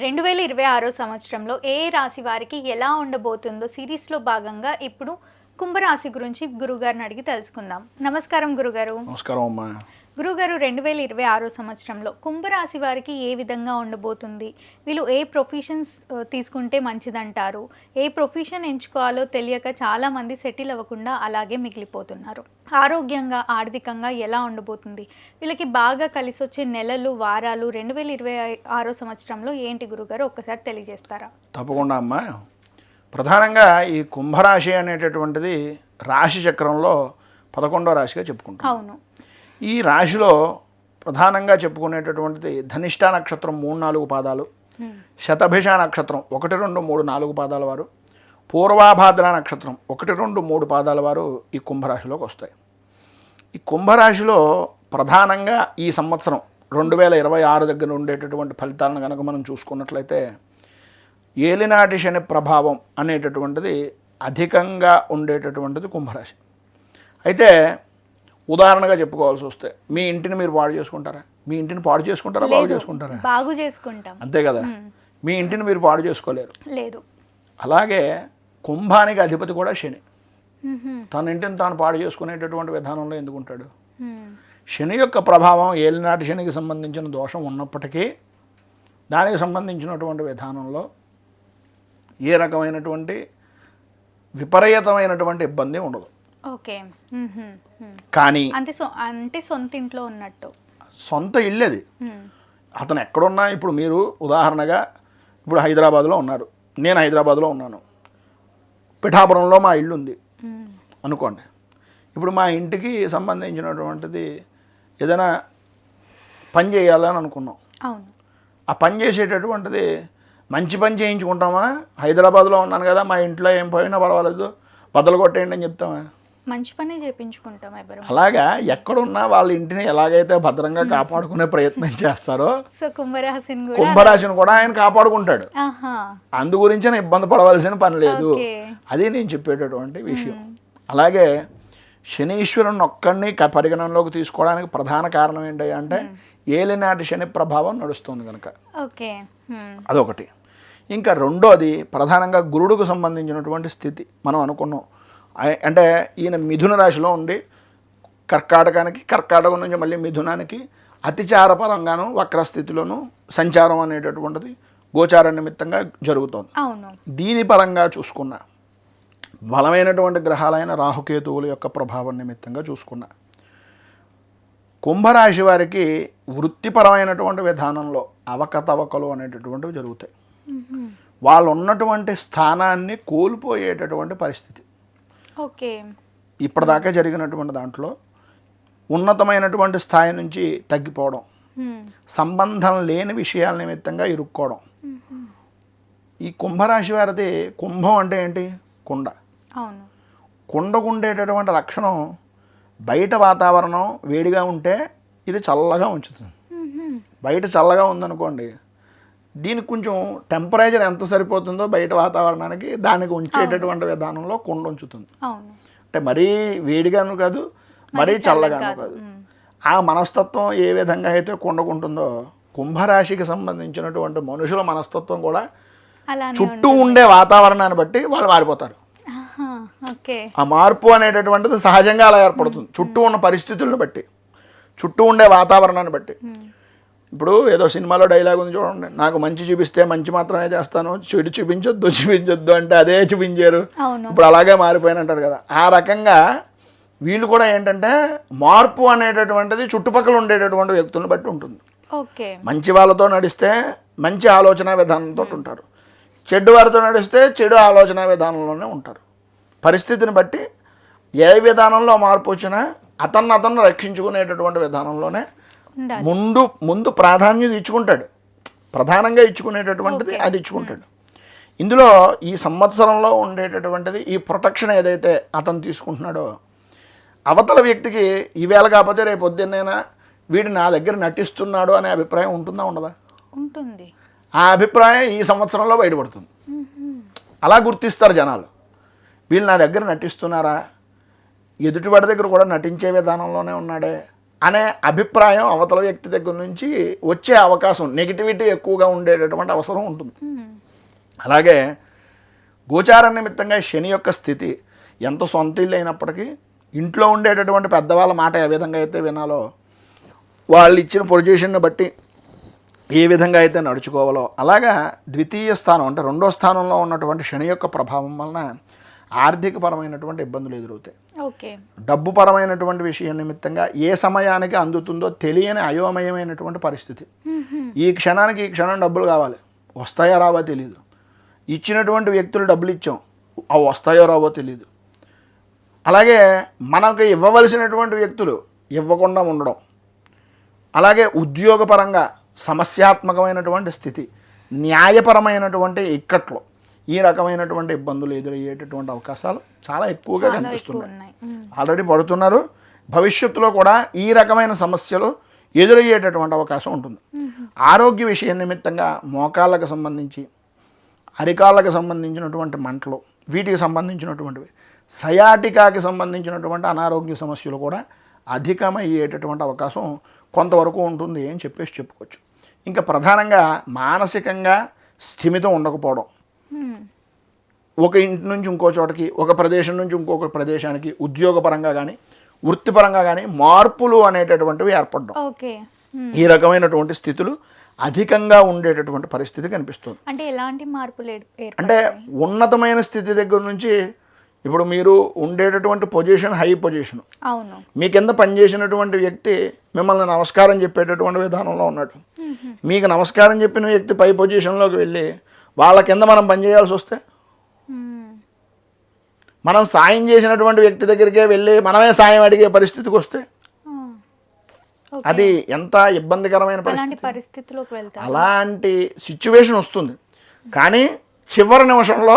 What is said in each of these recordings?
రెండు వేల ఇరవై ఆరో సంవత్సరంలో ఏ రాశి వారికి ఎలా ఉండబోతుందో సిరీస్లో భాగంగా ఇప్పుడు కుంభరాశి గురించి గురుగారిని అడిగి తెలుసుకుందాం. నమస్కారం గురుగారు. నమస్కారం అమ్మా. గురుగారు రెండు వేల ఇరవై ఆరో సంవత్సరంలో కుంభరాశి వారికి ఏ విధంగా ఉండబోతుంది? వీళ్ళు ఏ ప్రొఫెషన్స్ తీసుకుంటే మంచిదంటారు? ఏ ప్రొఫెషన్ ఎంచుకోవాలో తెలియక చాలామంది సెటిల్ అవ్వకుండా అలాగే మిగిలిపోతున్నారు. ఆరోగ్యంగా ఆర్థికంగా ఎలా ఉండబోతుంది? వీళ్ళకి బాగా కలిసి వచ్చే నెలలు వారాలు రెండు వేల ఇరవై ఆరో సంవత్సరంలో ఏంటి గురుగారు? ఒక్కసారి తెలియజేస్తారా? తప్పకుండా అమ్మా. ప్రధానంగా ఈ కుంభరాశి అనేటటువంటిది రాశి చక్రంలో పదకొండో రాశిగా చెప్పుకుంటాం అవును. ఈ రాశిలో ప్రధానంగా చెప్పుకునేటటువంటిది ధనిష్ట నక్షత్రం మూడు నాలుగు పాదాలు. శతభిష నక్షత్రం ఒకటి రెండు మూడు నాలుగు పాదాల వారు పూర్వాభాద్ర నక్షత్రం ఒకటి రెండు మూడు పాదాల వారు ఈ కుంభరాశిలోకి వస్తాయి ఈ కుంభరాశిలో ప్రధానంగా ఈ సంవత్సరం రెండు వేల ఇరవై ఆరు దగ్గర ఉండేటటువంటి ఫలితాలను కనుక మనం చూసుకున్నట్లయితే ఏలినాటి శని ప్రభావం అనేటటువంటిది అధికంగా ఉండేటటువంటిది కుంభరాశి అయితే ఉదాహరణగా చెప్పుకోవాల్సి వస్తే మీ ఇంటిని మీరు పాడు చేసుకుంటారా? మీ ఇంటిని పాడు చేసుకుంటారా? బాగు చేసుకుంటారా? బాగు చేసుకుంటాం. అంతే కదా? మీ ఇంటిని మీరు పాడు చేసుకోలేరు. లేదు. అలాగే కుంభానికి అధిపతి కూడా శని. తన ఇంటిని తాను పాడు చేసుకునేటటువంటి విధానంలో ఎందుకుంటాడు హ్మ్. శని యొక్క ప్రభావం ఏలినాటి శనికి సంబంధించిన దోషం ఉన్నప్పటికీ దానికి సంబంధించినటువంటి విధానంలో ఏ రకమైనటువంటి విపరీతమైనటువంటి ఇబ్బంది ఉండదు. ఓకే. కానీ అంటే అంటే సొంత ఇంట్లో ఉన్నట్టు. సొంత ఇల్లు అది. అతను ఎక్కడున్నా ఇప్పుడు మీరు ఉదాహరణగా ఇప్పుడు హైదరాబాద్లో ఉన్నారు. నేను హైదరాబాద్లో ఉన్నాను. పిఠాపురంలో మా ఇల్లు ఉంది. అనుకోండి. ఇప్పుడు మా ఇంటికి సంబంధించినటువంటిది ఏదైనా పని చేయాలని అనుకున్నాం. అవును. ఆ పని చేసేటటువంటిది మంచి పని చేయించుకుంటామా? హైదరాబాద్లో ఉన్నాను కదా మా ఇంట్లో ఏం పోయినా పర్వాలేదు. బద్దలు కొట్టేయండి అని చెప్తామా? మంచి పని చేపించుకుంటాం ఎవరు. అలాగా ఎక్కడున్నా వాళ్ళ ఇంటిని ఎలాగైతే భద్రంగా కాపాడుకునే ప్రయత్నం చేస్తారో సో కుంభరాశిని కూడా కుంభరాశిని కూడా ఆయన కాపాడుకుంటాడు. అందు గురించి ఇబ్బంది పడవలసిన పని లేదు. అది నేను చెప్పేటటువంటి విషయం. అలాగే శనీశ్వరుని ఒక్కడిని పరిగణనలోకి తీసుకోవడానికి ప్రధాన కారణం ఏంటి అంటే ఏలినాటి శని ప్రభావం నడుస్తుంది కనుక ఓకే. అదొకటి. ఇంకా రెండోది ప్రధానంగా గురుడుకు సంబంధించినటువంటి స్థితి మనం అనుకున్నాం. అంటే ఈయన మిథున రాశిలో ఉండి కర్కాటకానికి కర్కాటకం నుంచి మళ్ళీ మిథునానికి అతిచార పరంగాను వక్రస్థితిలోను సంచారం అనేటటువంటిది గోచార నిమిత్తంగా జరుగుతోంది. దీని పరంగా చూసుకున్నా బలమైనటువంటి గ్రహాలైన రాహుకేతువుల యొక్క ప్రభావం నిమిత్తంగా చూసుకున్నా కుంభరాశి వారికి వృత్తిపరమైనటువంటి విధానంలో అవకతవకలు అనేటటువంటివి జరుగుతాయి. వాళ్ళు ఉన్నటువంటి స్థానాన్ని కోల్పోయేటటువంటి పరిస్థితి. ఓకే ఇప్పటిదాకా జరిగినటువంటి దాంట్లో ఉన్నతమైనటువంటి స్థాయి నుంచి తగ్గిపోవడం. సంబంధం లేని విషయాల నిమిత్తంగా ఇరుక్కోవడం. ఈ కుంభరాశి వారిది కుంభం అంటే ఏంటి కుండ కుండకు ఉండేటటువంటి లక్షణం బయట వాతావరణం వేడిగా ఉంటే ఇది చల్లగా ఉంచుతుంది. బయట చల్లగా ఉందనుకోండి దీనికి కొంచెం టెంపరేచర్ ఎంత సరిపోతుందో బయట వాతావరణానికి దానికి ఉంచేటటువంటి విధానంలో కుండ ఉంచుతుంది. అంటే మరీ వేడిగాను కాదు మరీ చల్లగాను కాదు. ఆ మనస్తత్వం ఏ విధంగా అయితే కుండకుంటుందో కుంభరాశికి సంబంధించినటువంటి మనుషుల మనస్తత్వం కూడా చుట్టూ ఉండే వాతావరణాన్ని బట్టి వాళ్ళు మారిపోతారు. ఆ మార్పు అనేటటువంటిది సహజంగా అలా ఏర్పడుతుంది. చుట్టూ ఉన్న పరిస్థితులను బట్టి చుట్టూ ఉండే వాతావరణాన్ని బట్టి. ఇప్పుడు ఏదో సినిమాలో డైలాగ్ ఉంది చూడండి. నాకు మంచి చూపిస్తే మంచి మాత్రమే చేస్తాను. చెడు చూపించొద్దు చూపించొద్దు అంటే అదే చూపించారు. ఇప్పుడు అలాగే మారిపోయినంటారు కదా. ఆ రకంగా వీళ్ళు కూడా ఏంటంటే మార్పు అనేటటువంటిది చుట్టుపక్కల ఉండేటటువంటి వ్యక్తులను బట్టి ఉంటుంది. ఓకే. మంచి వాళ్ళతో నడిస్తే మంచి ఆలోచన విధానంతో ఉంటారు. చెడ్డు వారితో నడిస్తే చెడు ఆలోచన విధానంలోనే ఉంటారు. పరిస్థితిని బట్టి ఏ విధానంలో మార్పు వచ్చినా అతన్ని అతను రక్షించుకునేటటువంటి విధానంలోనే ముందు ముందు ప్రాధాన్యత ఇచ్చుకుంటాడు. ప్రధానంగా ఇచ్చుకునేటటువంటిది అది ఇచ్చుకుంటాడు. ఇందులో ఈ సంవత్సరంలో ఉండేటటువంటిది ఈ ప్రొటెక్షన్ ఏదైతే అతను తీసుకుంటున్నాడో అవతల వ్యక్తికి ఈవేళ కాకపోతే రేపు పొద్దున్నైనా వీడు నా దగ్గర నటిస్తున్నాడు అనే అభిప్రాయం ఉంటుందా ఉండదా? ఉంటుంది. ఆ అభిప్రాయం ఈ సంవత్సరంలో బయటపడుతుంది. అలా గుర్తిస్తారు జనాలు. వీళ్ళు నా దగ్గర నటిస్తున్నారా? ఎదుటివాడి దగ్గర కూడా నటించే విధానంలోనే ఉన్నాడే. అనే అభిప్రాయం అవతల వ్యక్తి దగ్గర నుంచి వచ్చే అవకాశం నెగిటివిటీ ఎక్కువగా ఉండేటటువంటి అవసరం ఉంటుంది మ్మ్. అలాగే గోచార నిమిత్తంగా శని యొక్క స్థితి ఎంత సొంత ఇల్లు అయినప్పటికీ ఇంట్లో ఉండేటటువంటి పెద్దవాళ్ళ మాట ఏ విధంగా అయితే వినాలో వాళ్ళు ఇచ్చిన పొజిషన్ని బట్టి ఏ విధంగా అయితే నడుచుకోవాలో అలాగా ద్వితీయ స్థానం అంటే రెండో స్థానంలో ఉన్నటువంటి శని యొక్క ప్రభావం వలన ఆర్థికపరమైనటువంటి ఇబ్బందులు ఎదురవుతాయి డబ్బు పరమైనటువంటి విషయం నిమిత్తంగా ఏ సమయానికి అందుతుందో తెలియని అయోమయమైనటువంటి పరిస్థితి. ఈ క్షణానికి ఈ క్షణం డబ్బులు కావాలి. వస్తాయో రావో తెలియదు ఇచ్చినటువంటి వ్యక్తులు డబ్బులు ఇచ్చాం. అవి వస్తాయో రావో తెలియదు అలాగే మనకు ఇవ్వవలసినటువంటి వ్యక్తులు ఇవ్వకుండా ఉండడం. అలాగే ఉద్యోగపరంగా సమస్యాత్మకమైనటువంటి స్థితి. న్యాయపరమైనటువంటి ఇక్కట్లు. ఈ రకమైనటువంటి ఇబ్బందులు ఎదురయ్యేటటువంటి అవకాశాలు చాలా ఎక్కువగా కనిపిస్తున్నాయి. ఆల్రెడీ పడుతున్నారు. భవిష్యత్తులో కూడా ఈ రకమైన సమస్యలు ఎదురయ్యేటటువంటి అవకాశం ఉంటుంది. ఆరోగ్య విషయం నిమిత్తంగా మోకాళ్ళకు సంబంధించి అరికాళ్ళకు సంబంధించినటువంటి మంటలు వీటికి సంబంధించినటువంటివి సయాటికాకి సంబంధించినటువంటి అనారోగ్య సమస్యలు కూడా అధికమయ్యేటటువంటి అవకాశం కొంతవరకు ఉంటుంది అని చెప్పేసి చెప్పుకోవచ్చు. ఇంకా ప్రధానంగా మానసికంగా స్థిమితం ఉండకపోవడం. ఒక ఇంటి నుంచి ఇంకో చోటకి ఒక ప్రదేశం నుంచి ఇంకొక ప్రదేశానికి ఉద్యోగపరంగా కానీ వృత్తిపరంగా కానీ మార్పులు అనేటటువంటివి ఏర్పడడం. ఈ రకమైనటువంటి స్థితులు అధికంగా ఉండేటటువంటి పరిస్థితి కనిపిస్తుంది అంటే ఎలాంటి మార్పులు అంటే ఉన్నతమైన స్థితి దగ్గర నుంచి ఇప్పుడు మీరు ఉండేటటువంటి పొజిషన్ హై పొజిషన్ అవును మీ కింద పనిచేసినటువంటి వ్యక్తి మిమ్మల్ని నమస్కారం చెప్పేటటువంటి విధానంలో ఉన్నాడు. మీకు నమస్కారం చెప్పిన వ్యక్తి పై పొజిషన్లోకి వెళ్ళి వాళ్ళ కింద మనం పనిచేయాల్సి వస్తే. మనం సాయం చేసినటువంటి వ్యక్తి దగ్గరికే వెళ్ళి మనమే సాయం అడిగే పరిస్థితికి వస్తే. అది ఎంత ఇబ్బందికరమైన అలాంటి పరిస్థితి? అలాంటి సిచ్యువేషన్ వస్తుంది. కానీ చివరి నిమిషంలో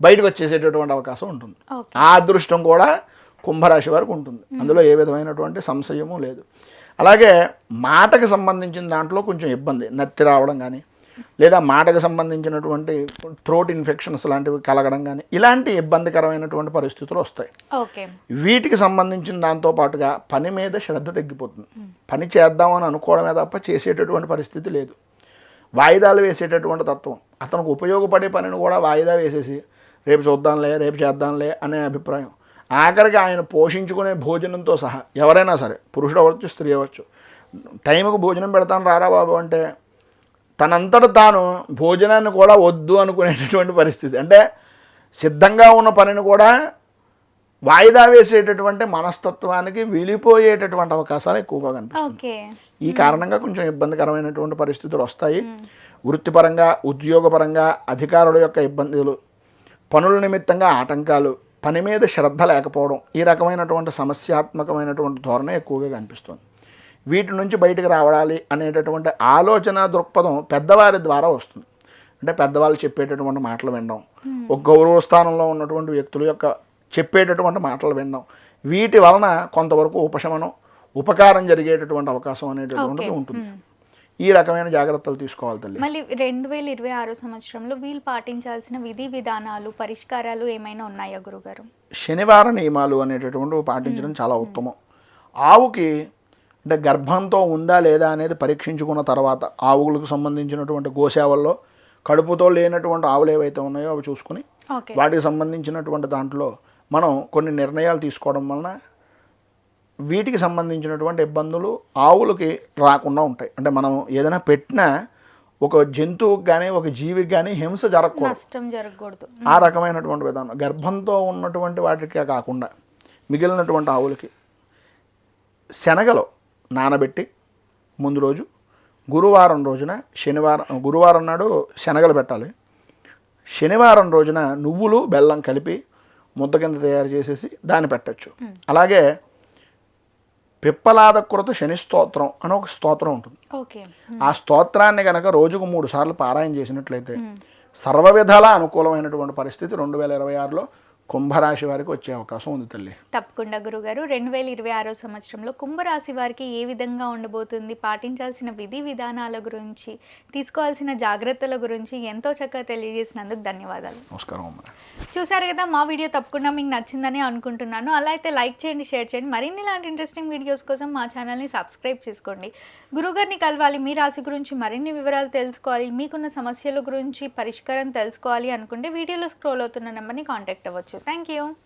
బయటకు వచ్చేసేటటువంటి అవకాశం ఉంటుంది. ఆ అదృష్టం కూడా కుంభరాశి వరకు ఉంటుంది. అందులో ఏ విధమైనటువంటి సంశయము లేదు. అలాగే మాటకు సంబంధించిన దాంట్లో కొంచెం ఇబ్బంది. నత్తి రావడం కానీ లేదా మాటకు సంబంధించినటువంటి థ్రోట్ ఇన్ఫెక్షన్స్ లాంటివి కలగడం కానీ ఇలాంటి ఇబ్బందికరమైనటువంటి పరిస్థితులు వస్తాయి. వీటికి సంబంధించిన దాంతో పాటుగా పని మీద శ్రద్ధ తగ్గిపోతుంది. పని చేద్దామని అనుకోవడమే తప్ప చేసేటటువంటి పరిస్థితి లేదు. వాయిదాలు వేసేటటువంటి తత్వం. అతనికి ఉపయోగపడే పనిని కూడా వాయిదా వేసేసి రేపు చూద్దాంలే రేపు చేద్దాంలే అనే అభిప్రాయం. ఆఖరికి ఆయన పోషించుకునే భోజనంతో సహా ఎవరైనా సరే పురుషుడు అవ్వచ్చు స్త్రీ అవ్వచ్చు టైంకి భోజనం పెడతాను రారా బాబు అంటే తనంతట తాను భోజనాన్ని కూడా వద్దు అనుకునేటటువంటి పరిస్థితి. అంటే సిద్ధంగా ఉన్న పనిని కూడా వాయిదా వేసేటటువంటి మనస్తత్వానికి వెళ్ళిపోయేటటువంటి అవకాశాలు ఎక్కువగా కనిపిస్తాయి ఈ కారణంగా కొంచెం ఇబ్బందికరమైనటువంటి పరిస్థితులు వస్తాయి. వృత్తిపరంగా ఉద్యోగపరంగా అధికారుల యొక్క ఇబ్బందులు పనుల నిమిత్తంగా ఆటంకాలు పని మీద శ్రద్ధ లేకపోవడం ఈ రకమైనటువంటి సమస్యాత్మకమైనటువంటి ధోరణి ఎక్కువగా కనిపిస్తుంది. వీటి నుంచి బయటకు రావడాలి అనేటటువంటి ఆలోచన దృక్పథం పెద్దవారి ద్వారా వస్తుంది. అంటే పెద్దవాళ్ళు చెప్పేటటువంటి మాటలు వినడం ఒక గౌరవ స్థానంలో ఉన్నటువంటి వ్యక్తుల యొక్క చెప్పేటటువంటి మాటలు వినడం వీటి వలన కొంతవరకు ఉపశమనం ఉపకారం జరిగేటటువంటి అవకాశం అనేటటువంటిది ఉంటుంది. ఈ రకమైన జాగ్రత్తలు తీసుకోవాలి తల్లి. మళ్ళీ రెండు వేల ఇరవై ఆరో సంవత్సరంలో వీళ్ళు పాటించాల్సిన విధి విధానాలు పరిష్కారాలు ఏమైనా ఉన్నాయా గురుగారు? శనివార నియమాలు అనేటటువంటివి పాటించడం చాలా ఉత్తమం. ఆవుకి అంటే గర్భంతో ఉందా లేదా అనేది పరీక్షించుకున్న తర్వాత ఆవులకు సంబంధించినటువంటి గోసేవల్లో కడుపుతో లేనటువంటి ఆవులు ఏవైతే ఉన్నాయో అవి చూసుకుని వాటికి సంబంధించినటువంటి దాంట్లో మనం కొన్ని నిర్ణయాలు తీసుకోవడం వలన వీటికి సంబంధించినటువంటి ఇబ్బందులు ఆవులకి రాకుండా ఉంటాయి. అంటే మనం ఏదైనా పెట్టినా ఒక జంతువుకి కానీ ఒక జీవికి కానీ హింస జరగకూడదు. ఆ రకమైనటువంటి విధానం. గర్భంతో ఉన్నటువంటి వాటికే కాకుండా మిగిలినటువంటి ఆవులకి శనగలు నానబెట్టి ముందు రోజు గురువారం రోజున శనివారం గురువారం నాడు శనగలు పెట్టాలి. శనివారం రోజున నువ్వులు బెల్లం కలిపి ముద్ద కింద తయారు చేసేసి దాన్ని పెట్టచ్చు. అలాగే పిప్పలాద కృత శని స్తోత్రం అని ఒక స్తోత్రం ఉంటుంది. ఓకే. ఆ స్తోత్రాన్ని కనుక రోజుకు మూడు సార్లు పారాయణ చేసినట్లయితే సర్వ విధాల అనుకూలమైనటువంటి పరిస్థితి రెండు వేల ఇరవై ఆరులో కుంభరాశి వారికి వచ్చే అవకాశం ఉంది తల్లి. తప్పకుండా గురుగారు. రెండు వేల ఇరవై ఆరో సంవత్సరంలో కుంభరాశి వారికి ఏ విధంగా ఉండబోతుంది? పాటించాల్సిన విధి విధానాల గురించి తీసుకోవాల్సిన జాగ్రత్తల గురించి ఎంతో చక్కగా తెలియజేసినందుకు ధన్యవాదాలు. నమస్కారం చూసారు కదా మా వీడియో తప్పకుండా మీకు నచ్చిందని అనుకుంటున్నాను. అలా అయితే లైక్ చేయండి షేర్ చేయండి. మరిన్ని ఇలాంటి ఇంట్రెస్టింగ్ వీడియోస్ కోసం మా ఛానల్ని సబ్స్క్రైబ్ చేసుకోండి. గురుగారిని కలవాలి మీ రాశి గురించి మరిన్ని వివరాలు తెలుసుకోవాలి మీకున్న సమస్యల గురించి పరిష్కారం తెలుసుకోవాలి అనుకుంటే వీడియోలో స్క్రోల్ అవుతున్న నెంబర్ని కాంటాక్ట్ అవ్వచ్చు. Thank you.